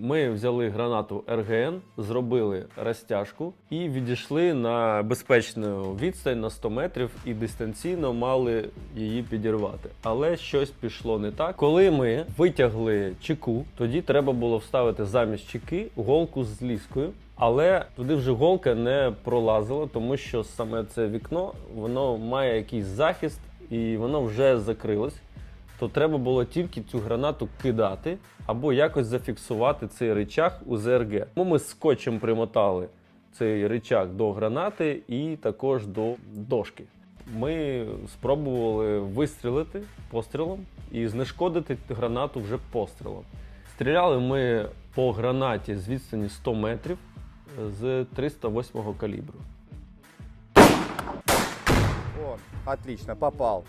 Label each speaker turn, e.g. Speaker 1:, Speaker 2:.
Speaker 1: Ми взяли гранату РГН, зробили розтяжку і відійшли на безпечну відстань на 100 метрів і дистанційно мали її підірвати. Але щось пішло не так. Коли ми витягли чеку, тоді треба було вставити замість чеки голку з ліскою. Але туди вже голка не пролазила, тому що саме це вікно воно має якийсь захист і воно вже закрилось то треба було тільки цю гранату кидати або якось зафіксувати цей рычаг у ЗРГ. Тому ми скотчем примотали цей рычаг до гранати і також до дошки. Ми спробували вистрілити пострілом і знешкодити гранату вже пострілом. Стріляли ми по гранаті з відстані 100 метрів з 308 калібру.
Speaker 2: О, отлично, попал.